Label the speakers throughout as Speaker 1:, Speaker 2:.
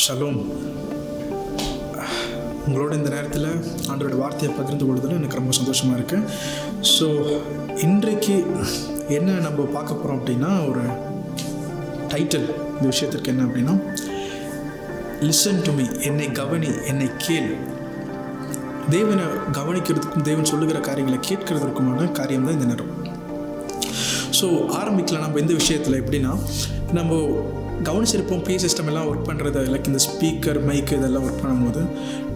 Speaker 1: Shalom. உங்களோட இந்த நேரத்தில் ஆண்டோட வார்த்தையை பகிர்ந்து கொள்வதில் எனக்கு ரொம்ப சந்தோஷமாக இருக்குது ஸோ இன்றைக்கு என்ன நம்ம பார்க்க போகிறோம் அப்படின்னா ஒரு டைட்டில் இந்த விஷயத்திற்கு என்ன அப்படின்னா லிசன் டு மீ என்னை கவனி என்னை கேள். தேவனை கவனிக்கிறதுக்கும் தேவன் சொல்லுகிற காரியங்களை கேட்கறதுக்குமான காரியம் தான் இந்த நேரம். ஸோ ஆரம்பிக்கலாம் நம்ம இந்த விஷயத்தில் எப்படின்னா நம்ம கவனிச்சிருப்போம் பே சிஸ்டம் எல்லாம் ஒர்க் பண்ணுறது லைக் இந்த ஸ்பீக்கர் மைக் இதெல்லாம் ஒர்க் பண்ணும்போது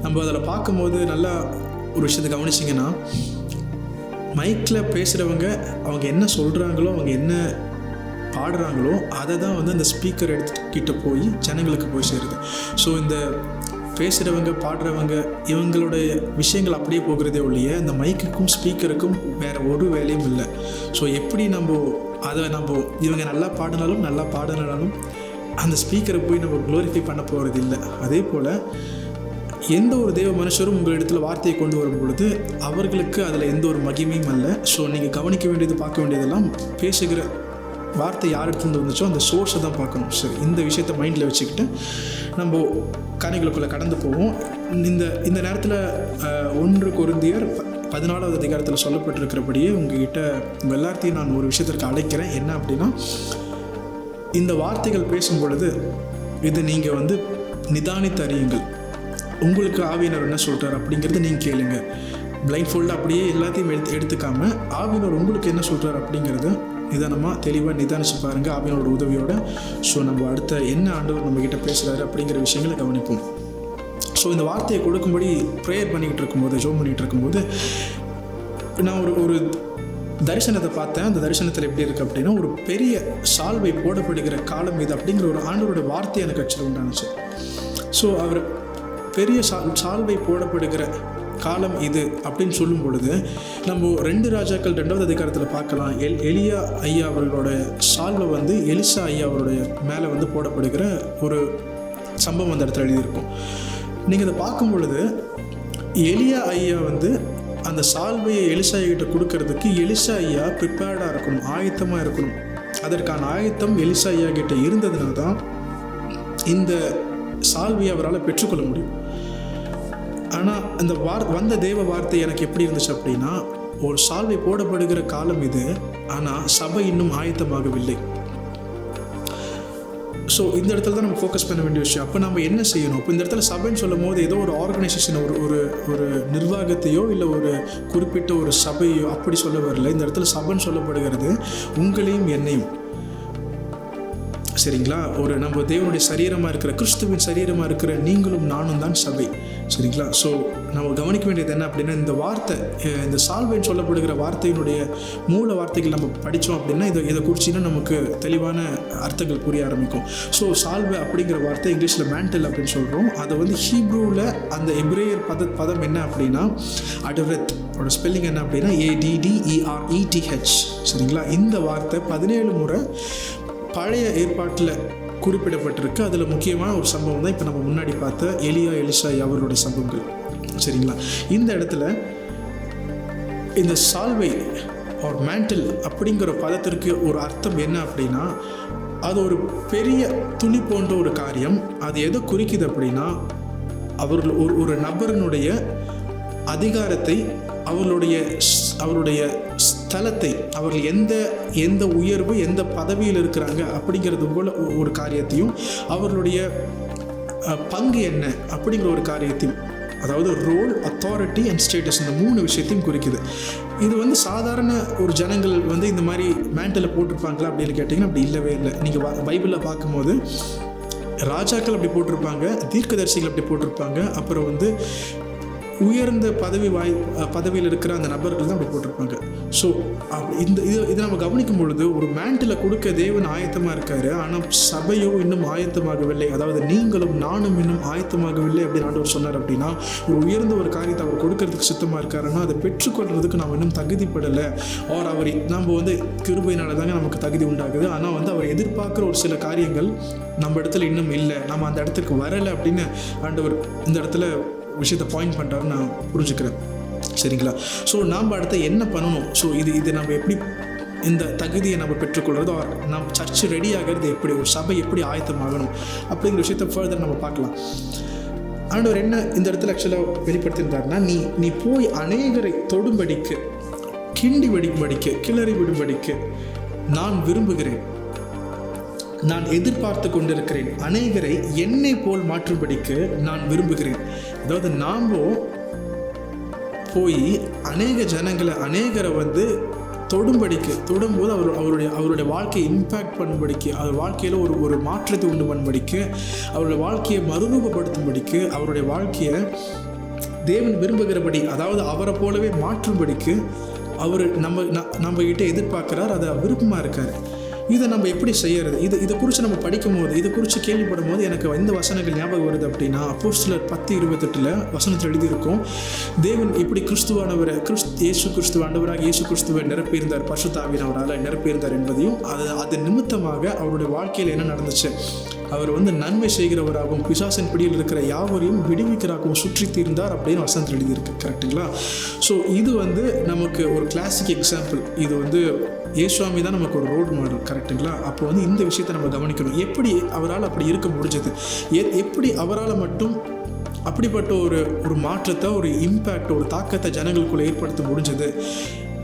Speaker 1: நம்ம அதில் பார்க்கும்போது நல்லா ஒரு விஷயத்தை கவனிச்சிங்கன்னா மைக்கில் பேசுகிறவங்க அவங்க என்ன சொல்கிறாங்களோ அவங்க என்ன பாடுறாங்களோ அதை தான் வந்து அந்த ஸ்பீக்கர் எடுத்துக்கிட்ட போய் ஜனங்களுக்கு போய் சேருது. ஸோ இந்த பேசுகிறவங்க பாடுறவங்க இவங்களுடைய விஷயங்கள் அப்படியே போகிறதே ஒழிய அந்த மைக்குக்கும் ஸ்பீக்கருக்கும் வேறு ஒரு வேலையும் இல்லை. ஸோ எப்படி நம்ம அதை நம்ம இவங்க நல்லா பாடினாலும் நல்லா பாடினாலும் அந்த ஸ்பீக்கரை போய் நம்ம க்ளோரிஃபை பண்ண போகிறது இல்லை அதே போல் எந்த ஒரு தேவ மனுஷரும் உங்களிடத்தில் வார்த்தையை கொண்டு வரும் பொழுது அவர்களுக்கு அதில் எந்த ஒரு மகிமையும் அல்ல. ஸோ நீங்கள் கவனிக்க வேண்டியது பார்க்க வேண்டியதெல்லாம் பேசுகிற வார்த்தை யார் இடத்துலேருந்து வந்துச்சோ அந்த சோர்ஸை தான் பார்க்கணும். சரி இந்த விஷயத்தை மைண்டில் வச்சுக்கிட்டு நம்ம காணிகளுக்குள்ளே கடந்து போவோம். இந்த இந்த நேரத்தில் ஒன்று குருந்தியர் பதினாலாவது அதிகாரத்தில் சொல்லப்பட்டிருக்கிறபடியே உங்ககிட்ட உங்கள் எல்லாத்தையும் நான் ஒரு விஷயத்திற்கு அழைக்கிறேன். என்ன அப்படின்னா இந்த வார்த்தைகள் பேசும் பொழுது இது நீங்கள் வந்து நிதானித்து அறியுங்கள். உங்களுக்கு ஆவியினர் என்ன சொல்கிறார் அப்படிங்கிறத நீங்கள் கேளுங்க. பிளைண்ட் ஃபோல்டு அப்படியே எல்லாத்தையும் எடுத்து எடுத்துக்காம ஆவியினர் உங்களுக்கு என்ன சொல்கிறார் அப்படிங்கிறத நிதானமாக தெளிவாக நிதானிச்சு பாருங்கள் ஆவியனோட உதவியோட. ஸோ நம்ம அடுத்த என்ன ஆண்டவர் நம்மக்கிட்ட பேசுகிறாரு அப்படிங்கிற விஷயங்களை கவனிப்போம். ஸோ இந்த வார்த்தையை கொடுக்கும்படி ப்ரேயர் பண்ணிக்கிட்டு இருக்கும்போது ஜோம் பண்ணிகிட்டு இருக்கும்போது நான் ஒரு ஒரு தரிசனத்தை பார்த்தேன். அந்த தரிசனத்தில் எப்படி இருக்குது அப்படின்னா ஒரு பெரிய சால்வை போடப்படுகிற காலம் இது அப்படிங்கிற ஒரு ஆண்டோட வார்த்தை எனக்கு ஆக்சுவலாக உண்டானுச்சு. ஸோ அவர் பெரிய சால் சால்வை போடப்படுகிற காலம் இது அப்படின்னு சொல்லும் பொழுது நம்ம ரெண்டு ராஜாக்கள் ரெண்டாவது அதிகாரத்தில் பார்க்கலாம். எல் எலியா ஐயா அவர்களோட சால்வை வந்து எலிசா ஐயா அவருடைய மேலே வந்து போடப்படுகிற ஒரு சம்பவம் அந்த இடத்துல எழுதியிருக்கும். நீங்கள் இதை பார்க்கும் பொழுது எலியா ஐயா வந்து அந்த சால்வையை எலிசா கிட்ட கொடுக்கறதுக்கு எலிசா ஐயா ப்ரிப்பேர்டாக இருக்கணும் ஆயத்தமாக இருக்கணும். அதற்கான ஆயத்தம் எலிசா ஐயா கிட்ட இருந்ததுனால தான் இந்த சால்வையை அவரால் பெற்றுக்கொள்ள முடியும். ஆனால் அந்த வார் வந்த தேவ வார்த்தை எனக்கு எப்படி இருந்துச்சு அப்படின்னா ஒரு சால்வை போடப்படுகிற காலம் இது ஆனால் சபை இன்னும் ஆயத்தமாகவில்லை. ஸோ இந்த இடத்துல தான் நம்ம ஃபோக்கஸ் பண்ண வேண்டிய விஷயம். அப்போ நம்ம என்ன செய்யணும்? இப்போ இந்த இடத்துல சபைன்னு சொல்லும் போது ஏதோ ஒரு ஆர்கனைசேஷன் ஒரு ஒரு ஒரு நிர்வாகத்தையோ இல்லை ஒரு குறிப்பிட்ட ஒரு சபையோ அப்படி சொல்ல வரல. இந்த இடத்துல சபைன்னு சொல்லப்படுகிறது உங்களையும் என்னையும். சரிங்களா? ஒரு நம்ம தேவனுடைய சரீரமாக இருக்கிற கிறிஸ்துவின் சரீரமாக இருக்கிற நீங்களும் நானும் தான் சபை. சரிங்களா? ஸோ நம்ம கவனிக்க வேண்டியது என்ன அப்படின்னா இந்த வார்த்தை இந்த சால்வைன்னு சொல்லப்படுகிற வார்த்தையினுடைய மூல வார்த்தைகள் நம்ம படித்தோம் அப்படின்னா இதை இதை குறிச்சின்னா நமக்கு தெளிவான அர்த்தங்கள் புரிய ஆரம்பிக்கும். ஸோ சால்வை அப்படிங்கிற வார்த்தை இங்கிலீஷில் மேண்டல் அப்படின்னு சொல்கிறோம் அதை வந்து ஹீப்ரூவில் அந்த எப்ரேயர் பத பதம் என்ன அப்படின்னா அடவத் அதோட ஸ்பெல்லிங் என்ன அப்படின்னா ஏடிடிஇஆர்இடிஹெச் சரிங்களா? இந்த வார்த்தை பதினேழு முறை பழைய ஏற்பாட்டில் குறிப்பிடப்பட்டிருக்கு. அதில் முக்கியமான ஒரு சம்பவம் தான் இப்போ நம்ம முன்னாடி பார்த்த எலியா எலிஷாய் அவர்களுடைய சம்பவங்கள். சரிங்களா? இந்த இடத்துல இந்த சால்வை ஒரு மேண்டில் அப்படிங்கிற பதத்திற்கு ஒரு அர்த்தம் என்ன அப்படின்னா அது ஒரு பெரிய துணி போன்ற ஒரு காரியம். அது எதை குறிக்குது அப்படின்னா அவர்கள் ஒரு ஒரு நபரினுடைய அதிகாரத்தை அவர்களுடைய அவருடைய ஸ்தலத்தை அவர்கள் எந்த எந்த உயர்வு எந்த பதவியில் இருக்கிறாங்க அப்படிங்கிறது போல ஒரு காரியத்தையும் அவர்களுடைய பங்கு என்ன அப்படிங்கிற ஒரு காரியத்தையும் அதாவது ரோல் அத்தாரிட்டி அண்ட் ஸ்டேட்டஸ் இந்த மூணு விஷயத்தையும் குறிக்குது. இது வந்து சாதாரண ஒரு ஜனங்கள் வந்து இந்த மாதிரி மேண்டில் போட்டிருப்பாங்களா அப்படின்னு கேட்டிங்கன்னா அப்படி இல்லவே இல்லை. நீங்கள் பைபிளில் பார்க்கும்போது ராஜாக்கள் அப்படி போட்டிருப்பாங்க தீர்க்கதரிசிகள் அப்படி போட்டிருப்பாங்க அப்புறம் வந்து உயர்ந்த பதவி வாய் பதவியில் இருக்கிற அந்த நபர்கள் தான் அப்படி போட்டிருப்பாங்க. ஸோ இந்த இது இதை நம்ம கவனிக்கும் பொழுது ஒரு மேண்டில் கொடுக்க தேவன் ஆயத்தமாக இருக்காரு. ஆனால் சபையோ இன்னும் ஆயத்தமாகவில்லை. அதாவது நீங்களும் நானும் இன்னும் ஆயத்தமாகவில்லை அப்படின்னு ஆண்டவர் சொன்னார் அப்படின்னா ஒரு உயர்ந்த ஒரு காரியத்தை அவர் கொடுக்கறதுக்கு சுத்தமாக இருக்காருன்னா அதை பெற்றுக்கொள்றதுக்கு நாம் இன்னும் தகுதிப்படலை. ஆர் அவர் நம்ம வந்து கிருபையினால தாங்க நமக்கு தகுதி உண்டாகுது. ஆனால் வந்து அவர் எதிர்பார்க்குற ஒரு சில காரியங்கள் நம்ம இடத்துல இன்னும் இல்லை. நம்ம அந்த இடத்துக்கு வரலை அப்படின்னு ஆண்டவர் இந்த இடத்துல விஷயத்தை பாயிண்ட் பண்ணுறாருன்னு நான் புரிஞ்சுக்கிறேன். சரிங்களா? ஸோ நாம் அடுத்து என்ன பண்ணணும்? ஸோ இது இது நம்ம எப்படி இந்த தகுதியை நம்ம பெற்றுக்கொள்வது or நம்ம சர்ச் ரெடி ஆகிறது எப்படி? ஒரு சபை எப்படி ஆயத்தமாகணும் அப்படிங்கிற விஷயத்தை ஃபர்தர் நம்ம பார்க்கலாம். ஆண்டவர் என்ன இந்த இடத்துல ஆக்சுவலாக வெளிப்படுத்தியிருந்தாருன்னா நீ நீ போய் அநேகரை தொடும்படிக்கு கிண்டி வெடிக்கும்படிக்கு கிளறி விடும்படிக்கு நான் விரும்புகிறேன். நான் எதிர்பார்த்து கொண்டிருக்கிறேன். அநேகரை என்னை போல் மாற்றும்படிக்கு நான் விரும்புகிறேன். அதாவது நாமும் போய் அநேக ஜனங்களை அநேகரை வந்து தொடும்படிக்கு தொடும்போது அவர் அவருடைய அவருடைய வாழ்க்கையை இம்பேக்ட் பண்ணும்படிக்கு அவர் வாழ்க்கையில் ஒரு ஒரு மாற்றத்தை உண்டு பண்ணும்படிக்கு அவருடைய வாழ்க்கையை மறுரூபப்படுத்தும்படிக்கு அவருடைய வாழ்க்கையை தேவன் விரும்புகிறபடி அதாவது அவரை போலவே மாற்றும்படிக்கு அவர் நம்ம ந- நம்ம கிட்டே எதிர்பார்க்குறார் அதை விருப்பமாக இருக்கார். இதை நம்ம எப்படி செய்யறது? இது இதை குறித்து நம்ம படிக்கும் போது இதை குறித்து கேள்விப்படும் போது எனக்கு எந்த வசனங்கள் ஞாபகம் வருது அப்படின்னா அப்போஸ்தலர் பத்து இருபத்தெட்டில் வசனத்தில் எழுதியிருக்கும் தேவன் இப்படி கிறிஸ்துவானவரை கிறிஸ்து இயேசு கிறிஸ்துவானவராக இயேசு கிறிஸ்துவை நிரப்பியிருந்தார். பசுத்தாவினவரால் நிரப்பியிருந்தார் என்பதையும் அது அது நிமித்தமாக அவருடைய வாழ்க்கையில் என்ன நடந்துச்சு? அவர் வந்து நன்மை செய்கிறவராகவும் பிசாசின் பிடியில் இருக்கிற யாவரையும் விடுவிக்கிறாகவும் சுற்றி தீர்ந்தார் அப்படின்னு வசந்த் எழுதியிருக்கு. கரெக்ட்டுங்களா ஸோ இது வந்து நமக்கு ஒரு கிளாசிக் எக்ஸாம்பிள் இது வந்து ஏசுவாமி தான் நமக்கு ஒரு ரோடு மாடல் கரெக்ட்டுங்களா அப்போ வந்து இந்த விஷயத்தை நம்ம கவனிக்கணும். எப்படி அவரால் அப்படி இருக்க முடிஞ்சது? எ- எப்படி அவரால் மட்டும் அப்படிப்பட்ட ஒரு ஒரு மாற்றத்தை ஒரு இம்பேக்ட் ஒரு தாக்கத்தை ஜனங்களுக்குள்ளே ஏற்படுத்த முடிஞ்சது?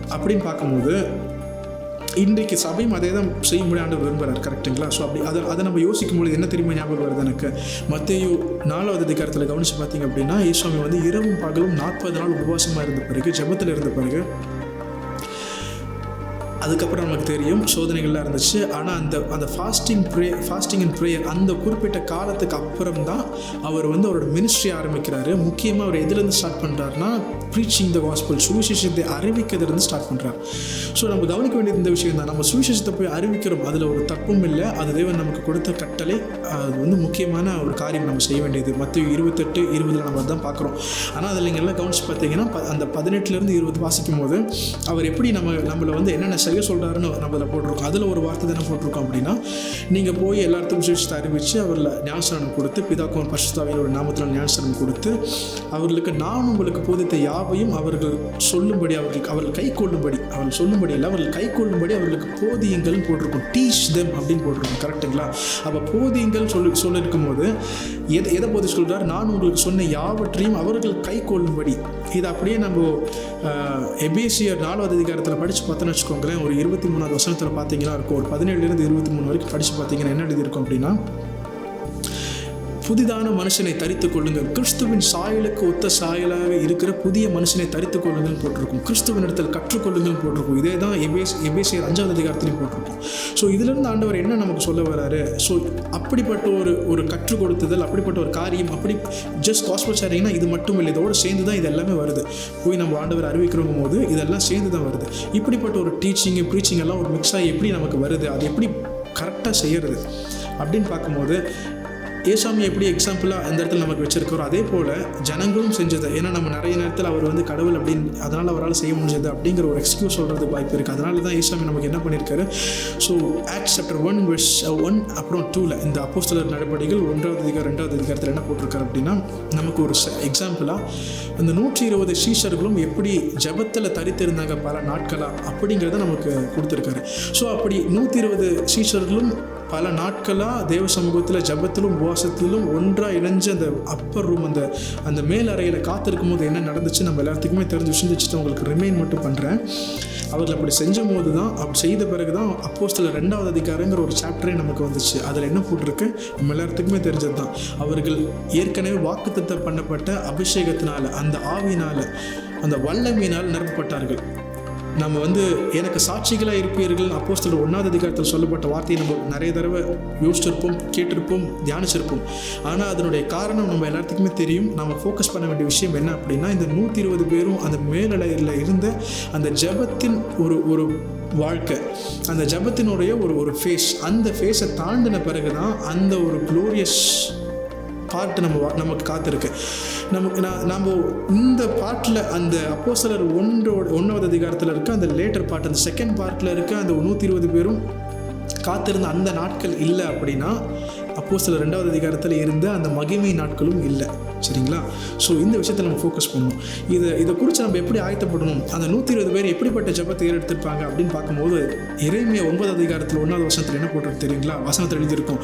Speaker 1: அப்படின்னு பார்க்கும்போது இன்றைக்கு சபையும் அதே தான் செய்ய முடியாண்டு விரும்புகிறார் கரெக்ட்டுங்களா ஸோ அப்படி அதை அதை நம்ம யோசிக்கும் பொழுது என்ன தெரியுமா ஞாபகம் வருது எனக்கு? மத்தையோ நாலாவது அதிகாரத்தில் கவனித்து பார்த்தீங்க அப்படின்னா ஈஸ்வாமி வந்து இரவும் பகலும் நாற்பது நாள் உபவாசமாக இருந்த பிறகு ஜெபத்தில் இருந்த பிறகு அதுக்கப்புறம் நமக்கு தெரியும் சோதனைகள்லாம் இருந்துச்சு. ஆனால் அந்த அந்த fasting pray fasting and prayer அந்த குறிப்பிட்ட காலத்துக்கு அப்புறம் தான் அவர் வந்து அவரோட மினிஸ்ட்ரி ஆரம்பிக்கிறாரு. முக்கியமாக அவர் எதுலேருந்து ஸ்டார்ட் பண்ணுறாருனா ப்ரீச்சிங் த காஸ்பிள் சுவிசேஷத்தை அறிவிக்கிறதுலேருந்து ஸ்டார்ட் பண்ணுறார் ஸோ நம்ம கவனிக்க வேண்டியது இந்த விஷயம் தான் நம்ம சுவிசேஷத்தை போய் அறிவிக்கிறோம் அதில் ஒரு தப்பும் இல்லை. அது தேவன் நமக்கு கொடுத்த கட்டளை. அது வந்து முக்கியமான ஒரு காரியம் நம்ம செய்ய வேண்டியது. மற்ற இருபத்தெட்டு இருபதில் நம்ம தான் பார்க்குறோம். ஆனால் அதில் நீங்கள் எல்லாம் கவனிச்சு பார்த்தீங்கன்னா ப- அந்த பதினெட்டுலேருந்து இருபது வாசிக்கும் போது அவர் எப்படி நம்ம நம்மளை வந்து என்னென்ன செய்ய சொல்கிறாருன்னு நம்ம அதில் போட்டிருக்கோம். அதில் ஒரு வார்த்தை தானே போட்டிருக்கோம் அப்படின்னா நீங்கள் போய் எல்லாத்துக்கும் சுவிசேஷத்தை அறிவித்து அவரில் ஞானஸ்தானம் கொடுத்து பிதாக்குமார் பரிசுத்தாவின் ஒரு நாமத்தில் ஞானஸ்தானம் கொடுத்து அவர்களுக்கு நான் உங்களுக்கு போதித்த யாவையும் அவர்கள் சொல்லும்படி அவர்களுக்கு அவர்கள் கை கொள்ளும்படி அவர்கள் சொல்லும்படி இல்லை அவர்கள் கை கொள்ளும்படி அவர்களுக்கு போதியுங்கள் போட்டிருக்கோம். டீச் தெம் அப்படின்னு போட்டிருக்கோம். கரெக்ட்டுங்களா அப்போ போதியுங்கள் சொல்லி சொல்லியிருக்கும் போது எதை எதை போதி சொல்கிறார் நான் உங்களுக்கு சொன்ன யாவற்றையும் அவர்கள் கை கொள்ளும்படி இது அப்படியே நம்ம ஆஹ், நாலாவது அதிகாரத்தில் படித்து பார்த்தோன்னு வச்சுக்கோங்களேன் ஒரு இருபத்தி மூணாவது வசனத்தில் பார்த்தீங்கன்னா இருக்கும். ஒரு பதினேழுலேருந்து இருபத்தி மூணு வரைக்கும் படித்து பார்த்தீங்கன்னா என்ன எழுதியிருக்கும் அப்படின்னா புதிதான மனுஷனை தரித்துக் கொள்ளுங்கள். கிறிஸ்துவின் சாயலுக்கு ஒத்த சாயலாக இருக்கிற புதிய மனுஷனை தரித்துக் கொள்ளுங்கள் போட்டிருக்கும். கிறிஸ்துவின் இடத்தில் கற்றுக்கொள்ளுங்கள் போட்டிருக்கும். இதே தான் எபேஸ் எபேசியர் அஞ்சாவது அதிகாரத்திலையும் போட்டிருக்கும். ஸோ இதிலிருந்து ஆண்டவர் என்ன நமக்கு சொல்ல வராரு? ஸோ அப்படிப்பட்ட ஒரு ஒரு கற்றுக் கொடுத்துதல் அப்படிப்பட்ட ஒரு காரியம் அப்படி ஜஸ்ட் காஸ்பல் ஷேரிங்னா இது மட்டும் இல்லை. இதோடு சேர்ந்து தான் இது எல்லாமே வருது. போய் நம்ம ஆண்டவர் அறிவிக்கிறோம் போது இதெல்லாம் சேர்ந்து தான் வருது. இப்படிப்பட்ட ஒரு டீச்சிங் ப்ரீச்சிங் எல்லாம் ஒரு மிக்ஸ் ஆகி எப்படி நமக்கு வருது? அது எப்படி கரெக்டாக செய்யறது? அப்படின்னு பார்க்கும்போது ஏசாமி எப்படி எக்ஸாம்பிளாக அந்த இடத்துல நமக்கு வச்சுருக்கிறோம் அதே போல் ஜனங்களும் செஞ்சது. ஏன்னா நம்ம நிறைய நேரத்தில் அவர் வந்து கடவுள் அப்படின்னு அதனால் அவரால் செய்ய முடிஞ்சது அப்படிங்கிற ஒரு எக்ஸ்கியூஸ் சொல்கிறதுக்கு வாய்ப்பு இருக்குது அதனால தான் ஏசாமி நமக்கு என்ன பண்ணியிருக்காரு so act chapter one verse one அப்புறம் டூவில் இந்த அப்போஸ்தலர் நடவடிக்கைகள் ஒன்றாவது அதிகாரம் ரெண்டாவது அதிகாரத்தில் என்ன போட்டிருக்காரு அப்படின்னா நமக்கு ஒரு எக்ஸாம்பிளாக இந்த நூற்றி இருபது சீஷர்களும் எப்படி ஜபத்தில் தரித்திருந்தாங்க பல நாட்களாக அப்படிங்கிறத நமக்கு கொடுத்துருக்காரு. ஸோ அப்படி நூற்றி இருபது சீஷர்களும் பல நாட்களாக தேவ சமூகத்தில் ஜபத்திலும் உபவாசத்திலும் ஒன்றாக இணைஞ்சு அந்த அப்பர் ரூம் அந்த அந்த மேல் அறையில் காத்திருக்கும் போது என்ன நடந்துச்சு நம்ம எல்லாத்துக்குமே தெரிஞ்சு விஷயம் உங்களுக்கு ரிமைன் மட்டும் பண்ணுறேன் அவர்கள் அப்படி செஞ்ச போது தான் அப்படி செய்த பிறகு தான் அப்போஸ்தலர் ரெண்டாவது அதிகாரங்கிற ஒரு சாப்டரே நமக்கு வந்துச்சு. அதில் என்ன போட்டிருக்கு? நம்ம எல்லாத்துக்குமே தெரிஞ்சது தான் அவர்கள் ஏற்கனவே வாக்குத்தத்தம் பண்ணப்பட்ட அபிஷேகத்தினால் அந்த ஆவினால் அந்த வல்லமையினால் நிரப்பப்பட்டார்கள். நம்ம வந்து எனக்கு சாட்சிகளாக இருப்பீர்கள். அப்போஸ்தலர் ஒன்றாவது அதிகாரத்தில் சொல்லப்பட்ட வார்த்தையை நம்ம நிறைய தடவை யோசிச்சிருப்போம் கேட்டிருப்போம் தியானிச்சிருப்போம். ஆனால் அதனுடைய காரணம் நம்ம எல்லாத்துக்குமே தெரியும். நம்ம ஃபோக்கஸ் பண்ண வேண்டிய விஷயம் என்ன அப்படின்னா இந்த நூற்றி இருபது பேரும் அந்த மேலடையில் இருந்த அந்த ஜெபத்தின் ஒரு ஒரு வாழ்க்கை அந்த ஜெபத்தினுடைய ஒரு ஒரு ஃபேஸ் அந்த ஃபேஸை தாண்டின பிறகு தான் அந்த ஒரு க்ளோரியஸ் பாட்டு நம்ம வா- நமக்கு காத்திருக்கு. நமக்கு நான் நம்ம இந்த பாட்டில் அந்த அப்போஸ்தலர் ஒன்றோட ஒன்றாவது அதிகாரத்தில் இருக்க அந்த லேட்டர் பாட்டு அந்த செகண்ட் பார்ட்டில் இருக்க அந்த நூற்றி இருபது பேரும் காத்திருந்த அந்த நாட்கள் இல்லை அப்படின்னா அப்போ சில ரெண்டாவது அதிகாரத்தில் இருந்த அந்த மகிமை நாட்களும் இல்லை. சரிங்களா? ஸோ இந்த விஷயத்தை நம்ம ஃபோக்கஸ் பண்ணணும். இதை இதை குறித்து நம்ம எப்படி ஆயத்தப்படணும்? அந்த நூற்றி இருபது பேர் எப்படிப்பட்ட ஜபத்தை ஏறெடுத்திருப்பாங்க அப்படின்னு பார்க்கும்போது இறைமைய ஒன்பது அதிகாரத்தில் ஒன்றாவது வருஷத்தில் என்ன போட்டிருக்கு தெரியுங்களா? வசனத்தில் எழுதியிருக்கும்.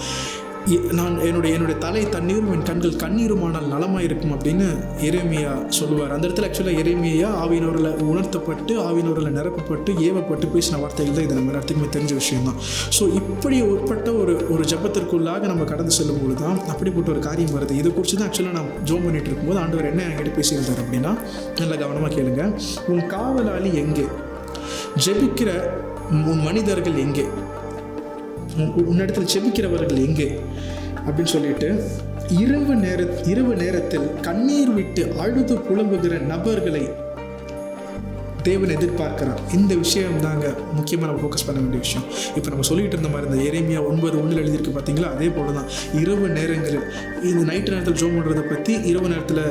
Speaker 1: நான் என்னுடைய என்னுடைய தலை தண்ணீரும் என் கண்கள் கண்ணீருமானால் நலமாக இருக்கும் அப்படின்னு எரேமியா சொல்லுவார். அந்த இடத்துல ஆக்சுவலாக எரேமியா ஆவியினவரில் உணர்த்தப்பட்டு ஆவியினவரில் நிரப்பப்பட்டு ஏவப்பட்டு பேசின வார்த்தைகள் தான் இது நம்ம எல்லாத்துக்குமே தெரிஞ்ச விஷயம்தான். ஸோ இப்படி உட்பட்ட ஒரு ஒரு ஜபத்திற்குள்ளாக நம்ம கடந்து செல்லும்போது தான் அப்படிப்பட்ட ஒரு காரியம் வருது. இதை குறித்து தான் ஆக்சுவலாக நான் ஜோம் பண்ணிட்டு இருக்கும்போது ஆண்டவர் என்ன என்கிட்ட பேசியிருந்தார் அப்படின்னா நல்லா கவனமாக கேளுங்க. உன் காவலாளி எங்கே? ஜெபிக்கிற உன் மனிதர்கள் எங்கே? உன்னிடத்தில் செபிக்கிறவர்கள் எங்கே? அப்படின்னு சொல்லிட்டு இரவு நேர இரவு நேரத்தில் கண்ணீர் விட்டு அழுது புலம்புகிற நபர்களை தேவன் எதிர்பார்க்கிறான் இந்த விஷயம் தாங்க முக்கியமாக நம்ம ஃபோக்கஸ் பண்ண வேண்டிய விஷயம். இப்போ நம்ம சொல்லிகிட்டு இருந்த மாதிரி இந்த எரேமியா ஒன்பது ஒன்றில் எழுதியிருக்கு பார்த்தீங்களா அதே போல தான் இரவு நேரங்களில் இந்த நைட்டு நேரத்தில் ஜோம் பண்ணுறதை பற்றி இரவு நேரத்தில்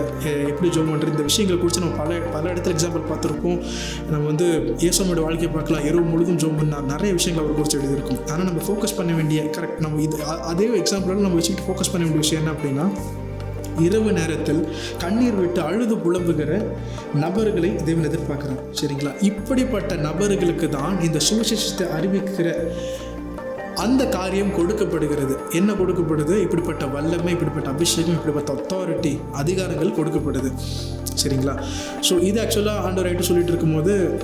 Speaker 1: எப்படி ஜோம் பண்ணுறது இந்த விஷயங்களை குறித்து நம்ம பல பல இடத்துல எக்ஸாம்பிள் பார்த்துருப்போம். நம்ம வந்து இயேசுவோட வாழ்க்கையை பார்க்கலாம். இரவு முழுதும் ஜோம் பண்ணால் நிறைய விஷயங்கள் அவர் குறித்து எழுதியிருக்கும். ஆனால் நம்ம ஃபோக்கஸ் பண்ண வேண்டிய கரெக்ட் நம்ம இது அதே எக்ஸாம்பிளால் நம்ம வச்சுக்கிட்டு ஃபோக்கஸ் பண்ண வேண்டிய விஷயம் என்ன அப்படின்னா இரவு நேரத்தில் கண்ணீர் விட்டு அழுது புலம்புகிற நபர்களை தேவன் எதிர்பார்க்குறான் சரிங்களா? இப்படிப்பட்ட நபர்களுக்கு தான் இந்த சுவிசேஷத்தை அறிவிக்கிற அந்த காரியம் கொடுக்கப்படுகிறது. என்ன கொடுக்கப்படுது? இப்படிப்பட்ட வல்லமை இப்படிப்பட்ட அபிஷேகம் இப்படிப்பட்ட அத்தாரிட்டி அதிகாரங்கள் கொடுக்கப்படுது. சரிங்களா? ஸோ இது ஆக்சுவலாக ஆண்டவர் ஆகிட்டு சொல்லிட்டு இருக்கும்போது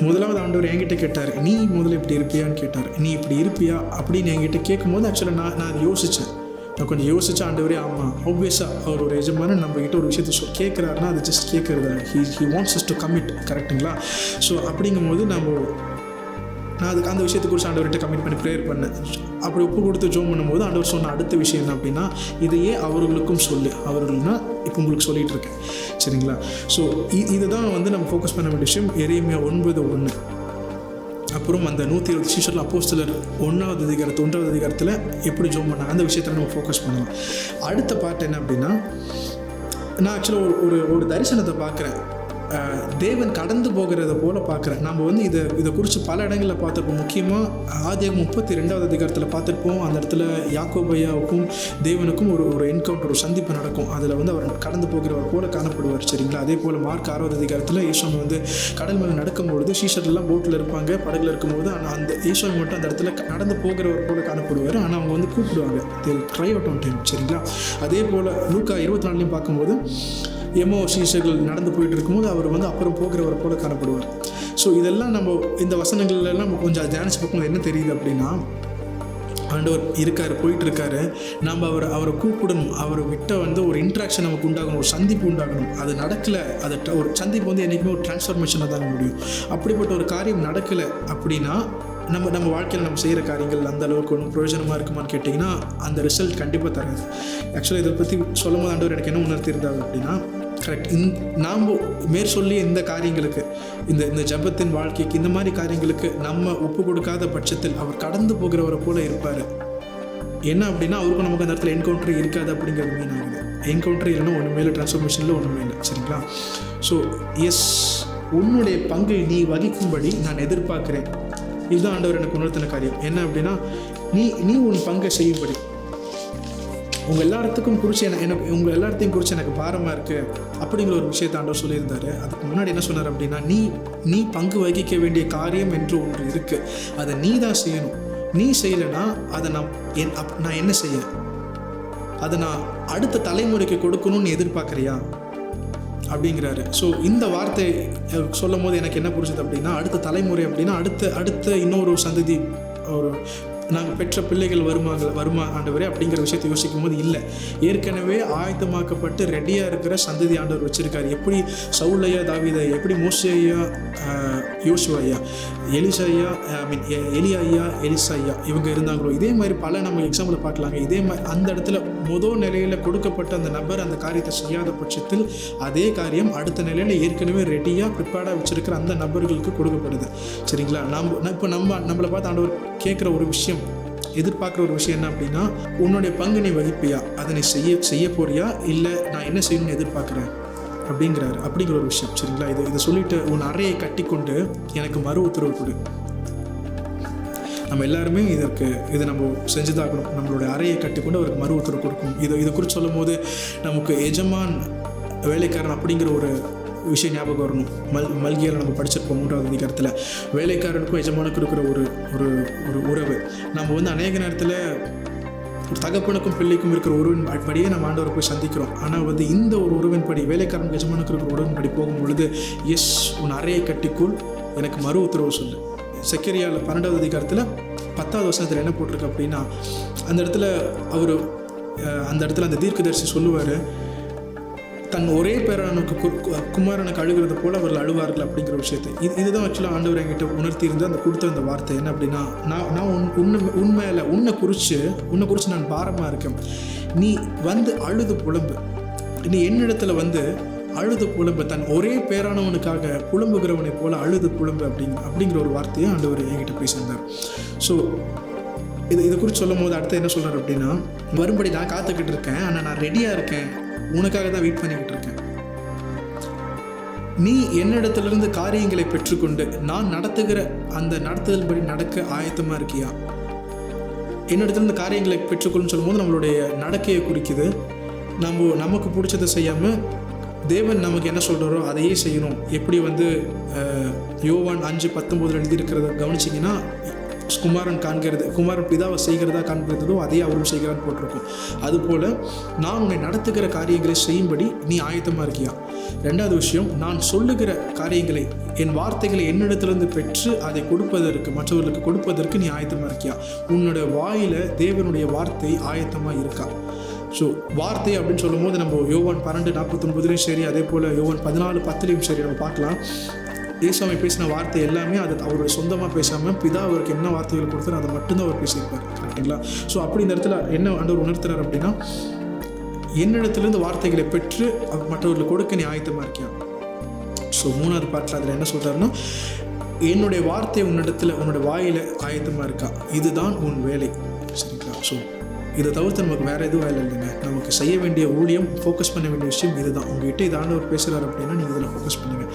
Speaker 1: முதலாவது ஆண்டவர் என்கிட்ட கேட்டார் நீ முதல்ல இப்படி இருப்பியான்னு கேட்டார். நீ இப்படி இருப்பியா? அப்படின்னு என்கிட்ட கேட்கும்போது ஆக்சுவலாக நான் நான் யோசித்தேன் நான் கொஞ்சம் யோசிச்ச ஆண்டவரே ஆமாம் ஆப்வியஸாக அவர் ஒரு எஜமான நம்ம கிட்ட ஒரு விஷயத்த சொல் கேட்குறாருன்னா அது ஜஸ்ட் கேட்குறது he he wants us to commit கரெக்ட்டுங்களா ஸோ அப்படிங்கும்போது நம்ம நான் அதுக்கு அந்த விஷயத்தை குறித்து ஆண்டவர்கிட்ட கமிட் பண்ணி ப்ரேயர் பண்ணேன். அப்படி ஒப்பு கொடுத்து ஜோம் பண்ணும்போது ஆண்டவர் சொன்ன அடுத்த விஷயம் என்ன அப்படின்னா இதையே அவர்களுக்கும் சொல்லு. அவர்கள்னா இப்போ உங்களுக்கு சொல்லிகிட்டு இருக்கேன். சரிங்களா? ஸோ இதுதான் வந்து நம்ம ஃபோக்கஸ் பண்ண வேண்டிய விஷயம். எரேமியா ஒன்பது ஒன்று அப்புறம் அந்த நூற்றி இருபது சீஷரில் அப்போஸ்டலர் ஒன்றாவது அதிகாரத்து ஒன்றாவது அதிகாரத்தில் எப்படி ஜோம் பண்ணாங்க? அந்த விஷயத்தில் நம்ம ஃபோக்கஸ் பண்ணலாம். அடுத்த பார்ட் என்ன அப்படின்னா நான் ஆக்சுவலாக ஒரு ஒரு ஒரு தரிசனத்தை பார்க்குறேன். தேவன் கடந்து போகிறத போல பார்க்குறேன். நம்ம வந்து இதை இதை குறித்து பல இடங்களில் பார்த்துருப்போம். முக்கியமாக ஆதியாக முப்பத்தி ரெண்டாவது அதிகாரத்தில் பார்த்துருப்போம். அந்த இடத்துல யாக்கோபையாவுக்கும் தேவனுக்கும் ஒரு ஒரு என்கவுண்டர் ஒரு சந்திப்பு நடக்கும். அதில் வந்து அவர் கடந்து போகிறவர் போல காணப்படுவார் சரிங்களா? அதே போல் மார்க் ஆறாவது அதிகாரத்தில் ஈஸ்வாமி வந்து கடல் மேலே நடக்கும்பொழுது ஷீஷர்லாம் போட்டில் இருப்பாங்க படகுல இருக்கும்போது ஆனால் அந்த ஈஸ்வாமி மட்டும் அந்த இடத்துல நடந்து போகிறவர் போல காணப்படுவார். ஆனால் அவங்க வந்து கூப்பிடுவாங்க. ட்ரை அவுட் ஆன் டைம் சரிங்களா? அதே போல் லூக்கா இருபத்தி நாலுலையும் பார்க்கும்போது எமோ சீஷர்கள் நடந்து போயிட்டு இருக்கும்போது அவர் வந்து அப்புறம் போகிறவர் போல காணப்படுவார். ஸோ இதெல்லாம் நம்ம இந்த வசனங்கள்ல நம்ம கொஞ்சம் தியானிச்சு பார்க்கும்போது என்ன தெரியுது அப்படின்னா ஆண்டவர் இருக்காரு போயிட்டு இருக்காரு நம்ம அவரை அவரை கூப்பிடணும். அவரை விட்ட வந்து ஒரு இன்ட்ராக்ஷன் நமக்கு உண்டாகணும் ஒரு சந்திப்பு உண்டாகணும். அது நடக்கலை அது ஒரு சந்திப்பு வந்து என்றைக்குமே ஒரு டிரான்ஸ்ஃபர்மேஷனாக தாங்க முடியும். அப்படிப்பட்ட ஒரு காரியம் நடக்கலை அப்படின்னா நம்ம நம்ம வாழ்க்கையில் நம்ம செய்கிற காரியங்கள் அந்த அளவுக்கு ஒன்றும் பிரயோஜனமாக இருக்குமான்னு கேட்டிங்கன்னா அந்த ரிசல்ட் கண்டிப்பாக தராது. ஆக்சுவலாக இதை பற்றி சொல்லும் போது ஆண்டவர் எனக்கு என்ன உணர்த்தியிருந்தாங்க அப்படின்னா கரெக்ட் இந் நாம் மேற் சொல்லி இந்த காரியங்களுக்கு இந்த இந்த ஜபத்தின் வாழ்க்கைக்கு இந்த மாதிரி காரியங்களுக்கு நம்ம ஒப்பு கொடுக்காத பட்சத்தில் அவர் கடந்து போகிறவரை போல இருப்பார். என்ன அப்படின்னா அவருக்கும் நமக்கு அந்த இடத்துல என்கவுண்டர் இருக்காது அப்படிங்கிறது மீன் ஆகுது. என்கவுண்டர் இல்லைன்னா ஒன்றுமே இல்லை ட்ரான்ஸ்ஃபர்மேஷனில் ஒன்றுமே இல்லை. சரிங்களா? ஸோ எஸ் உன்னுடைய பங்கை நீ வகிக்கும்படி நான் எதிர்பார்க்குறேன். இதுதான் ஆண்டவர் எனக்கு உணர்த்தின காரியம். என்ன அப்படின்னா நீ நீ உன் பங்கை செய்யும்படி. உங்கள் எல்லாத்துக்கும் குறித்து எனக்கு எனக்கு உங்கள் எல்லாத்தையும் குறித்து எனக்கு பாரமாக இருக்குது அப்படிங்கிற ஒரு விஷயத்தை ஆண்டவர் சொல்லியிருந்தாரு. அதுக்கு முன்னாடி என்ன சொன்னார் அப்படின்னா நீ நீ பங்கு வகிக்க வேண்டிய காரியம் என்று ஒன்று இருக்குது அதை நீ தான் செய்யணும். நீ செய்யலைன்னா அதை நான் என் அப் நான் என்ன செய்ய? அதை நான் அடுத்த தலைமுறைக்கு கொடுக்கணும்னு எதிர்பார்க்குறியா? அப்படிங்கிறாரு. ஸோ இந்த வார்த்தை சொல்லும் போது எனக்கு என்ன புரிஞ்சுது அப்படின்னா அடுத்த தலைமுறை அப்படின்னா அடுத்த அடுத்த இன்னொரு சந்ததி ஒரு நாங்கள் பெற்ற பிள்ளைகள் வருமாங்க வருமா ஆண்டவரே அப்படிங்கிற விஷயத்தை யோசிக்கும் போது இல்லை. ஏற்கனவே ஆயத்தமாக்கப்பட்டு ரெடியாக இருக்கிற சந்ததி ஆண்டவர் வச்சுருக்காரு. எப்படி சவுலையா தாவிதையா எப்படி மோசையா ஐயா எலிசையா ஐயா ஐயா ஐ மீன் எலியா ஐயா எலிசையா இவங்க இருந்தாங்களோ இதே மாதிரி பல நம்ம எக்ஸாம்பிள் பார்க்கலாங்க. இதே மாதிரி அந்த இடத்துல முதல் நிலையில் கொடுக்கப்பட்ட அந்த நபர் அந்த காரியத்தை செய்யாத பட்சத்தில் அதே காரியம் அடுத்த நிலையில் ஏற்கனவே ரெடியாக ப்ரிப்பேர்டாக வச்சிருக்கிற அந்த நபர்களுக்கு கொடுக்கப்படுது. சரிங்களா? நம்ம இப்போ நம்ம நம்மளை பார்த்து ஆண்டவர் கேட்குற ஒரு விஷயம் எதிர்பார்க்குற ஒரு விஷயம் என்ன அப்படின்னா உன்னுடைய பங்கு நீ வகிப்பியா? அதை நீ செய்ய செய்ய போறியா? இல்லை நான் என்ன செய்யணும்னு எதிர்பார்க்குறேன்? அப்படிங்கிறாரு. அப்படிங்கிற ஒரு விஷயம். சரிங்களா? இது இதை சொல்லிட்டு உன் அறையை கட்டிக்கொண்டு எனக்கு மறு உத்தரவு கொடு. நம்ம எல்லாருமே இதற்கு இதை நம்ம செஞ்சு தான் செஞ்சுதாகணும். நம்மளுடைய அறையை கட்டிக்கொண்டு அவருக்கு மறு உத்தரவு கொடுக்கும் இது இது குறித்து சொல்லும் போது நமக்கு எஜமான் வேலைக்காரன் அப்படிங்கிற ஒரு விஷயம் ஞாபகம் வரணும். மல் மல்கியில் நம்ம படிச்சிருப்போம் மூன்றாவது அதிகாரத்தில். வேலைக்காரனுக்கும் எஜமானுக்கும் இருக்கிற ஒரு ஒரு ஒரு உறவு. நம்ம வந்து அநேக நேரத்தில் ஒரு தகப்பனுக்கும் பிள்ளைக்கும் இருக்கிற உறவின் படியே நம்ம ஆண்டவரை போய் சந்திக்கிறோம். ஆனால் வந்து இந்த ஒரு உறவின் படி வேலைக்காரன் எஜமானுக்கு இருக்கிற உறவின் படி போகும் பொழுது எஸ் உன் அறையை கட்டிக்குள். எனக்கு மறு உத்தரவு சொல்லு. செக்கரியாவில் பன்னெண்டாவது அதிகாரத்தில் பத்தாவது வருஷத்தில் என்ன போட்டிருக்கு அப்படின்னா அந்த இடத்துல அவர் அந்த இடத்துல அந்த தீர்க்கதரிசி சொல்லுவார் தன் ஒரே பேரனுக்கு கு- குமாரனுக்கு அழுகிறது போல அவர்கள் அழுவார்கள் அப்படிங்கிற விஷயத்தை. இது இதுதான் ஆக்சுவலாக ஆண்டவர் என்கிட்ட உணர்த்தி இருந்து அந்த கொடுத்த அந்த வார்த்தை. என்ன அப்படின்னா நான் நான் உன் உன்னை உண்மையில் உன்னை குறித்து உன்னை குறித்து நான் பாரமாக இருக்கேன். நீ வந்து அழுது புலம்பு. நீ என்னிடத்துல வந்து அழுது புலம்பு. தன் ஒரே பேரானவனுக்காக புலம்புகிறவனை போல அழுது புலம்பு அப்படிங்க அப்படிங்கிற ஒரு வார்த்தையை ஆண்டவர் என்கிட்ட பேசியிருந்தார். ஸோ இது இது குறித்து சொல்லும் போது அடுத்து என்ன சொல்கிறார் அப்படின்னா வரும்படி நான் காத்துக்கிட்டு இருக்கேன். ஆனால் நான் ரெடியாக இருக்கேன். உனக்காக தான் வெயிட் பண்ணிக்கிட்டு இருக்கேன். நீ என்னிடத்திலிருந்து காரியங்களை பெற்றுக்கொண்டு நான் நடத்துகிற அந்த நடத்துதல் படி நடக்க ஆயத்தமாக இருக்கியா? என்னிடத்திலிருந்து காரியங்களை பெற்றுக்கொள்ளுன்னு சொல்லும்போது நம்மளுடைய நடக்கையை குறிக்குது. நம்ம நமக்கு பிடிச்சதை செய்யாமல் தேவன் நமக்கு என்ன சொல்கிறாரோ அதையே செய்யணும். எப்படி வந்து யோவான் அஞ்சு பத்தொம்போதில் எழுதியிருக்கிறத கவனிச்சிங்கன்னா குமாரன் காண்கிறது குமாரன் பிதாவை செய்கிறதா காண்கிறதோ அதே அவரும் செய்கிறான்னு போட்டிருக்கோம். அதுபோல் நான் உன்னை நடத்துகிற காரியங்களை செய்யும்படி நீ ஆயத்தமாக இருக்கியா? ரெண்டாவது விஷயம் நான் சொல்லுகிற காரியங்களை என் வார்த்தைகளை என்னிடத்திலிருந்து பெற்று அதை கொடுப்பதற்கு மற்றவர்களுக்கு கொடுப்பதற்கு நீ ஆயத்தமாக இருக்கியா? உன்னோட வாயில் தேவனுடைய வார்த்தை ஆயத்தமாக இருக்கா? ஸோ வார்த்தை அப்படின்னு சொல்லும்போது நம்ம யோவான் பன்னெண்டு நாற்பத்தொன்பதுலேயும் சரி அதே போல் யோவான் பதினாலு பத்துலேயும் சரி நம்ம பார்க்கலாம். ஏசாமி பேசின வார்த்தை எல்லாமே அது அவருடைய சொந்தமாக பேசாமல் பிதா அவருக்கு என்ன வார்த்தைகள் கொடுத்தாரோ அதை மட்டும்தான் அவர் பேசியிருப்பார். கரெக்டுங்களா ஸோ அப்படி இந்த இடத்துல என்ன ஆண்டவர் உணர்த்துறார் அப்படின்னா என்னிடத்துலேருந்து வார்த்தைகளை பெற்று அவ- மற்றவர்களுக்கு கொடுக்க நீ ஆயத்தமாக இருக்கியா? ஸோ மூணாவது பாட்டில் அதில் என்ன சொல்கிறாருன்னா என்னுடைய வார்த்தை உன்னிடத்தில் உன்னோட வாயில் ஆயத்தமாக இருக்கா? இதுதான் உன் வேலை. சரிங்களா? ஸோ இதை தவிர்த்து நமக்கு வேறு எதுவும் வேலை இல்லைங்க. நமக்கு செய்ய வேண்டிய ஊழியம் ஃபோக்கஸ் பண்ண வேண்டிய விஷயம் இதுதான். உங்ககிட்ட இது ஆண்டவர் பேசுகிறார் அப்படின்னா நீங்கள் இதில் ஃபோக்கஸ் பண்ணுங்கள்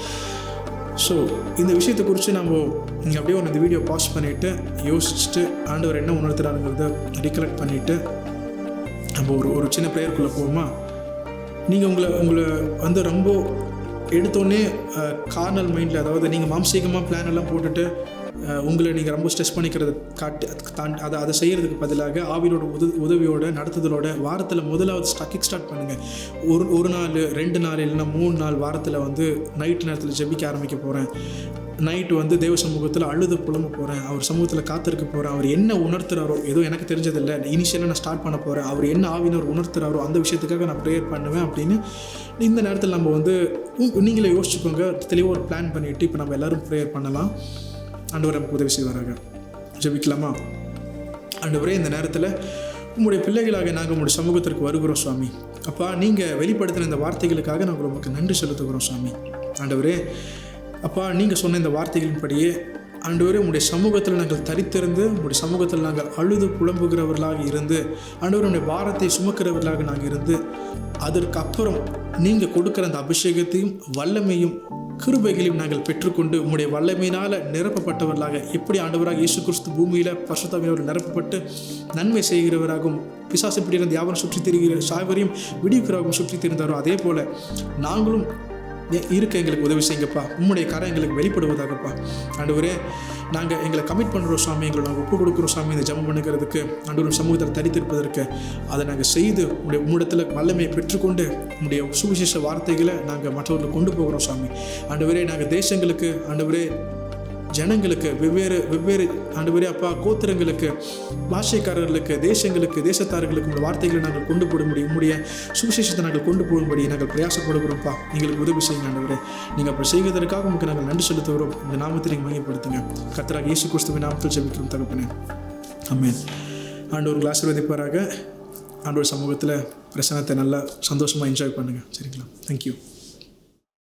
Speaker 1: ஸோ இந்த விஷயத்தை குறித்து நம்ம நீங்கள் அப்படியே ஒரு இந்த வீடியோ பாஸ் பண்ணிவிட்டு யோசிச்சுட்டு ஆண்டவர் என்ன உணர்த்துறாருங்கிறத ரிகலெக்ட் பண்ணிவிட்டு நம்ம ஒரு ஒரு சின்ன ப்ரேயருக்குள்ளே போவோமா? நீங்கள் உங்களை உங்களை வந்து ரொம்ப எடுத்தோடனே கார்னல் மைண்டில் அதாவது நீங்கள் மாம்சீகமாக பிளான் எல்லாம் போட்டுட்டு உங்களை நீங்கள் ரொம்ப ஸ்ட்ரெஸ் பண்ணிக்கிறது காட்டி தாண்டி அதை அதை செய்கிறதுக்கு பதிலாக ஆவியோட உத உதவியோட நடத்துதலோட வாரத்தில் முதலாவது ஸ்டாக் கிக் ஸ்டார்ட் பண்ணுங்கள் ஒரு ஒரு நாள் ரெண்டு நாள் இல்லைன்னா மூணு நாள் வாரத்தில் வந்து நைட் நேரத்தில் ஜெபிக்க ஆரம்பிக்க போகிறேன் நைட்டு வந்து தேவ சமூகத்தில் அழுது புலம்ப போகிறேன் அவர் சமூகத்தில் காத்திருக்க போகிறேன் அவர் என்ன உணர்த்துறாரோ ஏதோ எனக்கு தெரிஞ்சதில்லை. இனிஷியலாக நான் ஸ்டார்ட் பண்ண போகிறேன் அவர் என்ன ஆவினர் உணர்த்துறாரோ அந்த விஷயத்துக்காக நான் ப்ரேயர் பண்ணுவேன் அப்படின்னு இந்த நேரத்தில் நம்ம வந்து நீங்களே யோசிச்சுக்கோங்க. தெளிவாக ஒரு பிளான் பண்ணிவிட்டு இப்போ நம்ம எல்லாரும் ப்ரேயர் பண்ணலாம். ஆண்டவர் நமக்கு உதவி செய்வாராக. ஜபிக்கலாமா? ஆண்டவரே இந்த நேரத்தில் உங்களுடைய பிள்ளைகளாக நாங்கள் உங்களுடைய சமூகத்திற்கு வருகிறோம் சுவாமி. அப்பா நீங்கள் வெளிப்படுத்தின இந்த வார்த்தைகளுக்காக நாங்கள் உங்களுக்கு நன்றி செலுத்துகிறோம் சுவாமி. ஆண்டவரே அப்பா நீங்கள் சொன்ன இந்த வார்த்தைகளின்படியே ஆண்டவரே உங்களுடைய சமூகத்தில் நாங்கள் தரித்திருந்து உங்களுடைய சமூகத்தில் நாங்கள் அழுது புலம்புகிறவர்களாக இருந்து ஆண்டவருடைய பாரத்தை சுமக்கிறவர்களாக நாங்கள் இருந்து அதற்கப்புறம் நீங்கள் கொடுக்குற அந்த அபிஷேகத்தையும் வல்லமையும் கிருபைகளையும் நாங்கள் பெற்றுக்கொண்டு உங்களுடைய வல்லமையினால் நிரப்பப்பட்டவர்களாக எப்படி ஆண்டவராக இயேசு கிறிஸ்து பூமியில் பரிசுத்தாவியவர் நிரப்பப்பட்டு நன்மை செய்கிறவராகவும் பிசாசு பிடிக்கிற யாவரும் சுற்றி திரிகிற சாய்வரையும் விடிவுக்கிறவரும் சுற்றி திரிந்தாரோ அதே போல் நாங்களும் இருக்க எங்களுக்கு உதவி செய்யுங்கப்பா. உம்முடைய கரை எங்களுக்கு வெளிப்படுவதாகப்பா. ஆண்டவரே நாங்கள் எங்களை கமிட் பண்ணுறோம் சாமி எங்களை நாங்கள் ஒப்பு கொடுக்குறோம் சாமி இந்த ஜெபம் பண்ணுகிறதுக்கு ஆண்டவர் சமூகத்தில் தரித்திருப்பதற்கு அதை நாங்கள் செய்து உங்களுடைய உம்மிடத்தில் வல்லமையை பெற்றுக்கொண்டு உங்களுடைய சுவிசேஷ வார்த்தைகளை நாங்கள் மற்றவர்களுக்கு கொண்டு போகிறோம் சாமி ஆண்டவரே நாங்கள் தேசங்களுக்கு ஆண்டவரே ஜனங்களுக்கு வெவ்வேறு வெவ்வேறு ஆண்டு அப்பா கோத்திரங்களுக்கு பாஷைக்காரர்களுக்கு தேசங்களுக்கு தேசத்தார்களுக்கு உங்கள் வார்த்தைகளை நாங்கள் கொண்டு போட முடியும் உங்களுடைய சுவிசேஷத்தை நாங்கள் கொண்டு போகும்படி நாங்கள் பிரயாசப்படுகிறோம்ப்பா. எங்களுக்கு உதவி செய்யுங்க ஆண்டவரே. நீங்கள் அப்படி செய்வதற்காக உங்களுக்கு நாங்கள் நன்றி செலுத்துகிறோம். இந்த நாமத்தை நீங்கள் மையப்படுத்துங்க கத்தராக இயேசு கிறிஸ்துவின் நாமத்தில் ஜெபிக்கிறோம் தகப்பனே. அமேன் ஆண்டவர்கள் ஆசீர்வதிப்பாராக. ஆண்டவர் சமூகத்தில் பிரசனத்தை நல்லா சந்தோஷமாக என்ஜாய் பண்ணுங்கள் சரிங்களா? தேங்க்யூ